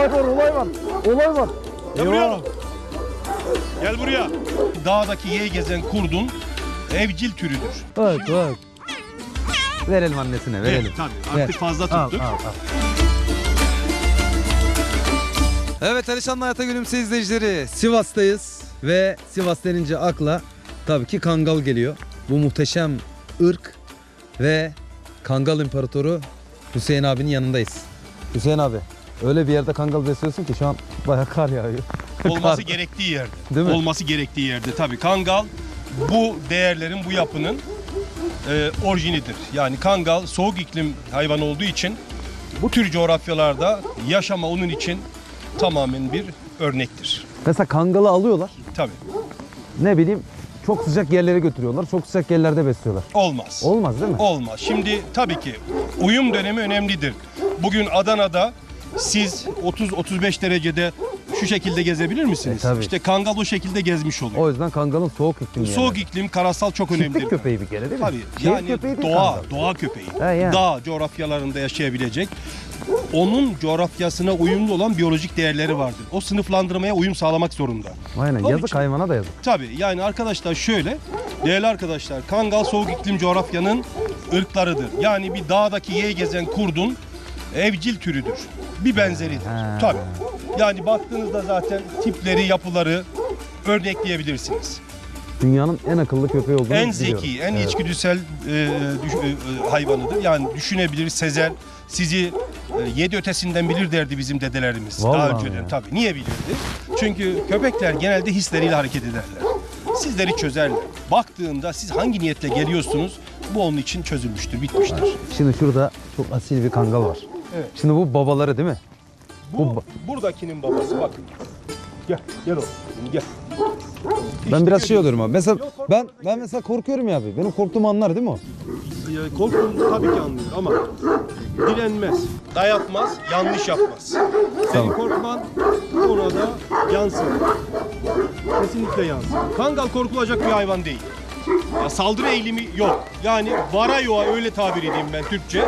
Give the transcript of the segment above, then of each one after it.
olay var, olay var. Olay var. Gel buraya. Eyvah. Gel buraya. Dağdaki yeğ gezen kurdun evcil türüdür. Bak bak. Verelim annesine, verelim. Evet, tabii. Artık Ver. fazla Al, tuttuk. al, al. Evet Alişan'la Hayata Gülümse izleyicileri Sivas'tayız ve Sivas denince akla tabii ki Kangal geliyor. Bu muhteşem ırk ve Kangal İmparatoru Hüseyin abinin yanındayız. Hüseyin abi öyle bir yerde Kangal besliyorsun ki şu an bayağı kar yağıyor. Olması gerektiği yerde. Değil mi? Olması gerektiği yerde. Tabii Kangal bu değerlerin, bu yapının e, orijinidir. Yani Kangal soğuk iklim hayvanı olduğu için bu tür coğrafyalarda yaşama onun için tamamen bir örnektir. Mesela Kangal'ı alıyorlar Tabii. ne bileyim çok sıcak yerlere götürüyorlar. Çok sıcak yerlerde besliyorlar. Olmaz. Olmaz değil mi? Olmaz. Şimdi tabii ki uyum dönemi önemlidir. Bugün Adana'da siz 30-35 derecede şu şekilde gezebilir misiniz? E, tabii. İşte Kangal o şekilde gezmiş oluyor. O yüzden Kangal'ın soğuk iklimi Soğuk yani. iklim, karasal çok önemlidir. Çiftlik köpeği bir kere değil mi? Tabii. Şehir yani köpeği değil doğa, Kangal. doğa köpeği. He, yani. Dağ coğrafyalarında yaşayabilecek. Onun coğrafyasına uyumlu olan biyolojik değerleri vardır. O sınıflandırmaya uyum sağlamak zorunda. Aynen Onun yazık için- hayvana da yazık. Tabii yani arkadaşlar şöyle, değerli arkadaşlar, Kangal soğuk iklim coğrafyanın ırklarıdır. Yani bir dağdaki yeğ gezen kurdun evcil türüdür. Bir benzeridir. Ha. Tabii. Yani baktığınızda zaten tipleri, yapıları örnekleyebilirsiniz. Dünyanın en akıllı köpeği olduğunu En biliyorum. zeki, en Evet. içgüdüsel e, düş- e, hayvanıdır. Yani düşünebilir, sezer, sizi e, yedi ötesinden bilir derdi bizim dedelerimiz. Daha Vallahi önceden ya. tabii. Niye bilirdi? Çünkü köpekler genelde hisleriyle hareket ederler. Sizleri çözerler. Baktığında siz hangi niyetle geliyorsunuz bu onun için çözülmüştür, bitmiştir. Şimdi şurada çok asil bir kangal var. Evet. Şimdi bu babaları değil mi? Bu, Bu- buradakinin babası bakın. Gel, gel oğlum. Gel. Ben biraz şey oluyorum abi. Mesela Yok, ben ben mesela korkuyorum ya abi. Benim korktuğumu anlar değil mi o? Ya, Korktuğunuzu tabii ki anlıyor ama direnmez, dayatmaz, yanlış yapmaz. Tamam. korkman ona da yansır. Kesinlikle yansır. Kangal korkulacak bir hayvan değil. Ya, saldırı eğilimi yok. Yani vara yoğa öyle tabir edeyim ben Türkçe.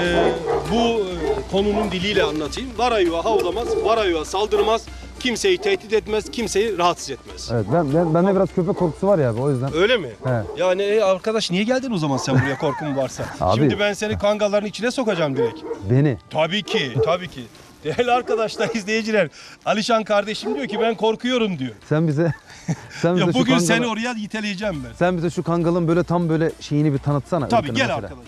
Ee, bu e, konunun diliyle anlatayım. Vara yoğa havlamaz, vara yoğa saldırmaz. Kimseyi tehdit etmez, kimseyi rahatsız etmez. Evet ben, ben bende biraz köpek korkusu var ya abi o yüzden. Öyle mi? He. Yani e, arkadaş niye geldin o zaman sen buraya korkun varsa? Abi- Şimdi ben seni kangalların içine sokacağım direkt. Beni. Tabii ki, tabii ki. Değerli arkadaşlar, izleyiciler. Alişan kardeşim diyor ki ben korkuyorum diyor. Sen bize sen bize Ya şu bugün kangalı, seni oraya yiteleyeceğim ben. sen bize şu kangalın böyle tam böyle şeyini bir tanıtsana. Tabii ırkını gel mesela. arkadaş.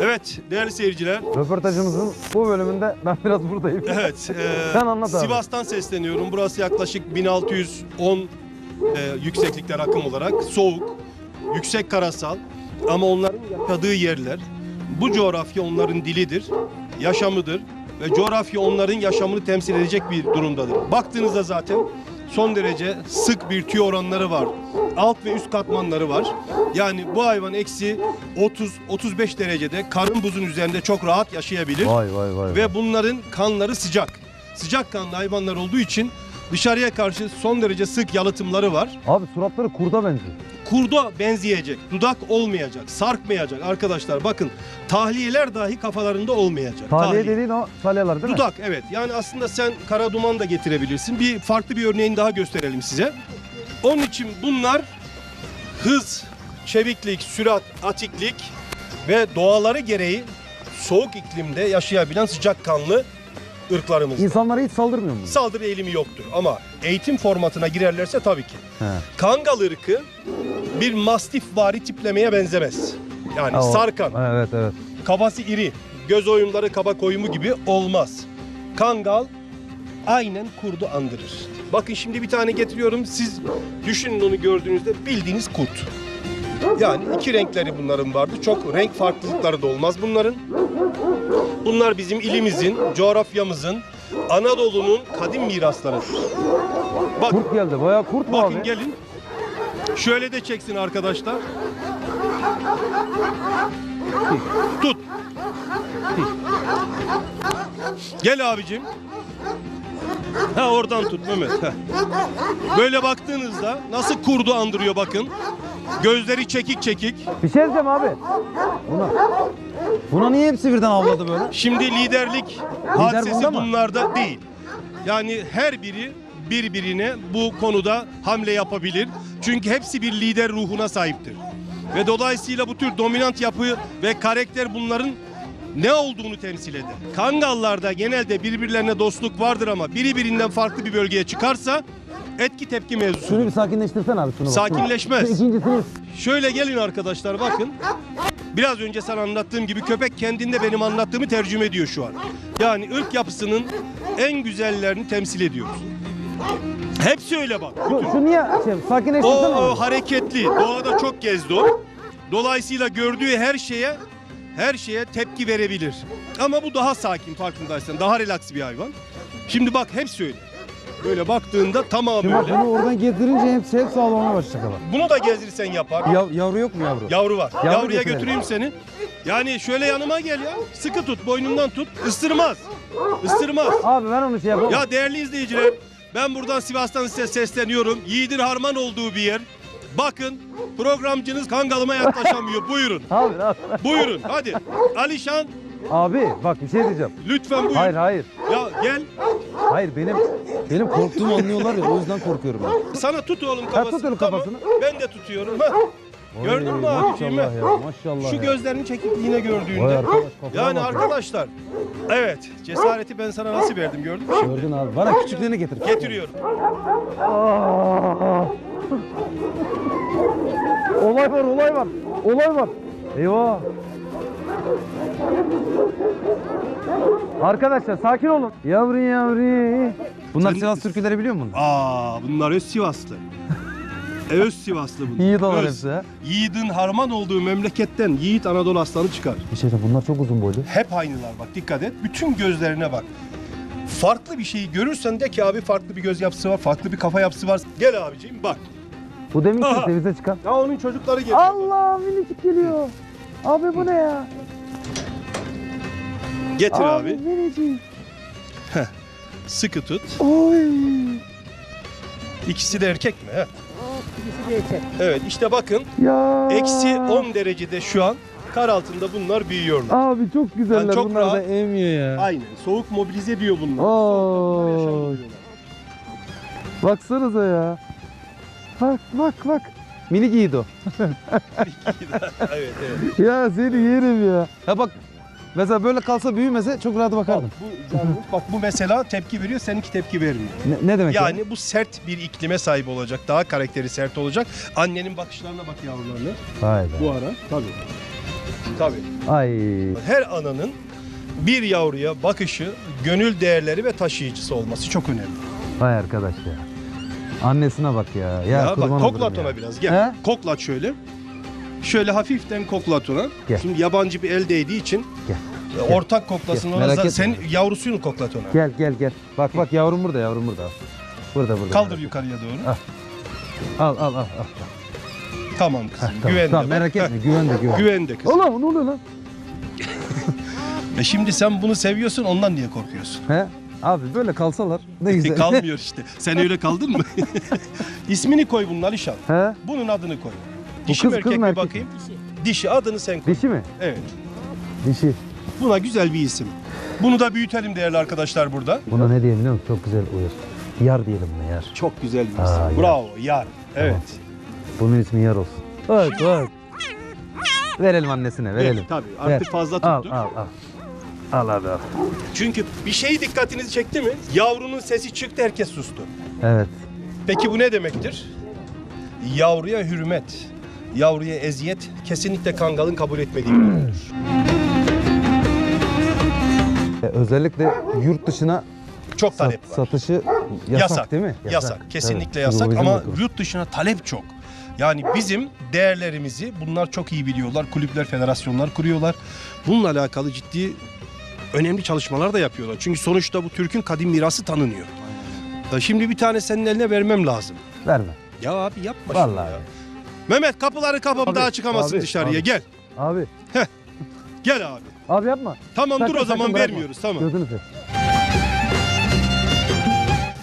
Evet değerli seyirciler. Röportajımızın bu bölümünde ben biraz buradayım. Evet. e, Sen anlat abi. Sivas'tan sesleniyorum. Burası yaklaşık 1610 e, yükseklikler akım olarak. Soğuk, yüksek karasal ama onların yaşadığı yerler. Bu coğrafya onların dilidir, yaşamıdır ve coğrafya onların yaşamını temsil edecek bir durumdadır. Baktığınızda zaten son derece sık bir tüy oranları var. Alt ve üst katmanları var. Yani bu hayvan eksi 30-35 derecede karın buzun üzerinde çok rahat yaşayabilir. Vay vay vay. Ve bunların kanları sıcak. Sıcak kanlı hayvanlar olduğu için dışarıya karşı son derece sık yalıtımları var. Abi suratları kurda benziyor. Kurda benzeyecek, dudak olmayacak, sarkmayacak arkadaşlar. Bakın tahliyeler dahi kafalarında olmayacak. Tahliye dediğin o salyalar değil mi? Dudak evet. Yani aslında sen kara duman da getirebilirsin. Bir farklı bir örneğini daha gösterelim size. Onun için bunlar hız, çeviklik, sürat, atiklik ve doğaları gereği soğuk iklimde yaşayabilen sıcakkanlı ırklarımız. İnsanlara hiç saldırmıyor mu? Saldırı eğilimi yoktur ama eğitim formatına girerlerse tabii ki. He. Kangal ırkı bir mastif vari tiplemeye benzemez. Yani Ha, o- sarkan, Evet evet. kafası iri, göz oyunları kaba koyumu gibi olmaz. Kangal aynen kurdu andırır. Bakın şimdi bir tane getiriyorum. Siz düşünün onu gördüğünüzde bildiğiniz kurt. Yani iki renkleri bunların vardı. Çok renk farklılıkları da olmaz bunların. Bunlar bizim ilimizin, coğrafyamızın, Anadolu'nun kadim miraslarıdır. Bak, Kurt geldi. Bayağı kurt mu bakın abi? gelin. Şöyle de çeksin arkadaşlar. Tut. Gel abicim. Ha oradan tut Mehmet. Böyle baktığınızda nasıl kurdu andırıyor bakın. Gözleri çekik çekik. Bir şey diyeceğim abi. Buna. Buna niye hepsi birden avladı böyle? Şimdi liderlik hadisesi bunda mı? bunlarda değil. Yani her biri birbirine bu konuda hamle yapabilir. Çünkü hepsi bir lider ruhuna sahiptir. Ve dolayısıyla bu tür dominant yapı ve karakter bunların ne olduğunu temsil eder. Kangallarda genelde birbirlerine dostluk vardır ama biri birinden farklı bir bölgeye çıkarsa etki tepki mevzusu. Şunu bir sakinleştirsen abi şunu bak. Sakinleşmez. Şu ikincisini. Şöyle gelin arkadaşlar bakın. Biraz önce sana anlattığım gibi köpek kendinde benim anlattığımı tercüme ediyor şu an. Yani ırk yapısının en güzellerini temsil ediyoruz. Hepsi öyle bak. Şu, şu niye şey, O, sakinleştirsen o hareketli. Doğada çok gezdi o. Dolayısıyla gördüğü her şeye her şeye tepki verebilir. Ama bu daha sakin farkındaysan. Daha relax bir hayvan. Şimdi bak hepsi öyle. Böyle baktığında tamamı Şimdi bak öyle. bunu oradan getirince hepsi hepsi ağlamaya başlayacak ama. Bunu da gezdirsen yapar. Ya, yavru yok mu yavru? Yavru var. Yavru Yavruya getirelim. götüreyim seni. Yani şöyle yanıma gel ya. Sıkı tut, boynundan tut. Isırmaz. Isırmaz. Abi ben onu şey yapamam. Ya değerli izleyiciler, ben buradan Sivas'tan size sesleniyorum. Yiğidin harman olduğu bir yer. Bakın programcınız kangalıma yaklaşamıyor. Buyurun. Abi, abi. Buyurun. Hadi. Alişan Abi bak bir şey diyeceğim. lütfen buyur. Hayır hayır. Ya gel. Hayır benim benim korktuğumu anlıyorlar ya o yüzden korkuyorum ben. Sana tut oğlum kafasını. tut oğlum Tamam. kafasını. Ben de tutuyorum. Ha. Gördün mü Oy, abiciğim? Maşallah ya maşallah Şu ya. gözlerini çekip yine gördüğünde. Vay arkadaş, kafana yani bak ya. arkadaşlar. Evet. Cesareti ben sana nasıl verdim gördün mü? şimdi? Gördün abi. Bana küçüklerini getir. Getiriyorum. Aa! olay var, olay var. Olay var. Eyvah. Arkadaşlar sakin olun. Yavru yavru. Bunlar Sen- Sivas türküleri biliyor musun? Aa bunlar öz Sivaslı. E, öz Sivaslı bunlar. Yiğit olan Öz. hepsi ha. Yiğidin harman olduğu memleketten Yiğit Anadolu aslanı çıkar. Bir şey de bunlar çok uzun boylu. Hep aynılar bak dikkat et. Bütün gözlerine bak. Farklı bir şeyi görürsen de ki abi farklı bir göz yapısı var, farklı bir kafa yapısı var. Gel abiciğim bak. Bu demin Aha. ki bize çıkan. Ya onun çocukları geliyor. Allah minicik geliyor. Abi bu ne ya? Getir abi. minicik. Sıkı tut. Oy. İkisi de erkek mi? He? Evet işte bakın. Ya. Eksi 10 derecede şu an kar altında bunlar büyüyorlar. Abi çok güzeller. Yani çok Bunlar da rahat. emiyor ya. Aynen. Soğuk mobilize diyor bunlar. Yaşayabiliyorlar. Baksanıza ya. Bak bak bak. Mini giydi o. evet evet. Ya seni yerim ya. Ya bak mesela böyle kalsa büyümese çok rahat Bak bakardım. bu, canlı- bak bu mesela tepki veriyor, seninki tepki vermiyor. Ne, ne demek ya? Yani bu sert bir iklime sahip olacak. Daha karakteri sert olacak. Annenin bakışlarına bak yavrularına. Vay Bu be. ara. Tabii. Tabii. Ay. Her ananın bir yavruya bakışı, gönül değerleri ve taşıyıcısı olması çok önemli. Vay arkadaş ya. Annesine bak ya. Ya, Ya, bak kurban koklat olurum ya. ona biraz. Gel. He? Koklat şöyle. Şöyle hafiften koklat ona. Gel. Şimdi yabancı bir el değdiği için ortak koklasın Gel, merak etme. Sen yavrusunu koklat ona. Gel gel gel. Bak bak yavrum burada yavrum burada. Burada burada. Kaldır yukarıya doğru. Ah. Al al al. al. Tamam kızım. Heh, tamam, Güvende. tamam, bak. merak etme güvende güvende. Güvende kızım. Ulan ne oluyor lan? E şimdi sen bunu seviyorsun ondan niye korkuyorsun? He? Abi böyle kalsalar ne güzel. Kalmıyor işte. Sen öyle kaldın mı? İsmini koy bunun Alişan. He? Bunun adını koy. Bu Dişi kız- mi kız erkek mı mi erkek mi? bakayım? Dişi adını sen koy. Dişi mi? Evet. Dişi. Buna güzel bir isim. Bunu da büyütelim değerli arkadaşlar burada. Buna ne diyelim biliyor musun? Çok güzel uyur. Yar diyelim buna yar. Çok güzel bir Aa, isim. yar. Bravo yar. Evet. Bunun ismi yar olsun. Bak bak. Verelim annesine verelim. Evet, tabii. Artık Ver. fazla Al tuttu. al al. Al abi al. Çünkü bir şey dikkatinizi çekti mi? Yavrunun sesi çıktı herkes sustu. Evet. Peki bu ne demektir? Yavruya hürmet, yavruya eziyet kesinlikle kangalın kabul etmediği bir durumdur. Özellikle yurt dışına Çok sat- talep var. satışı yasak, Yasak, değil mi? Yasak. Kesinlikle Tabii. yasak ama yurt dışına talep çok. Yani bizim değerlerimizi bunlar çok iyi biliyorlar. Kulüpler, federasyonlar kuruyorlar. Bununla alakalı ciddi önemli çalışmalar da yapıyorlar. Çünkü sonuçta bu Türk'ün kadim mirası tanınıyor. E, Şimdi bir tane senin eline vermem lazım. Verme. Ya abi yapma Vallahi. ya. Mehmet kapıları kapam Abi, daha çıkamazsın abi, dışarıya. abi. Gel. Abi. Gel abi. Abi yapma. Tamam Sakın, dur o zaman bırakma. vermiyoruz tamam. Gözünü seveyim.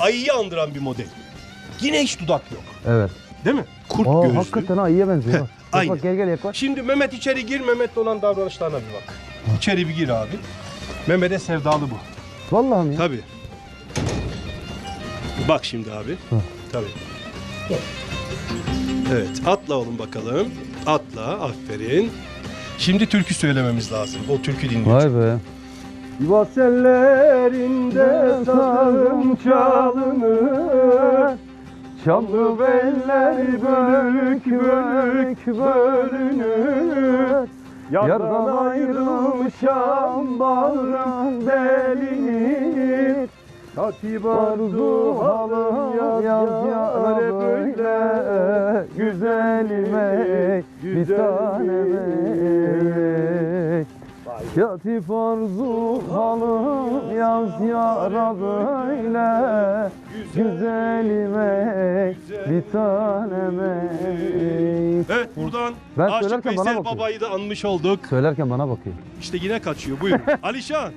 Ayıyı andıran bir model. Yine hiç dudak yok. Evet. Değil mi? Kurt Aa, gözlü. hakikaten ha iyiye benziyor. bak. Bak, Aynen. bak gel gel yaklaş. Şimdi Mehmet içeri gir, Mehmet'le olan davranışlarına bir bak. İçeri bir gir abi. Mehmet'e sevdalı bu. Vallahi mi? Tabii. Bak şimdi abi. Tabii. Evet, atla oğlum bakalım. Atla, aferin. Şimdi türkü söylememiz lazım. O türkü dinliyor. Vay be. Sivas ellerinde sazım çalınır Çamlı beller bölük bölük bölünür Yardan ayrılmışam bağrım delinir Katip arzu halım yaz yaz yar böyle Güzelime bir taneme Yatif arzu halım yaz yara böyle Güzelime bir taneme Evet buradan Ben Aşık söylerken bana Veysel bakıyor. Baba'yı da anmış olduk. Söylerken bana bakıyor. İşte yine kaçıyor buyurun. Alişan.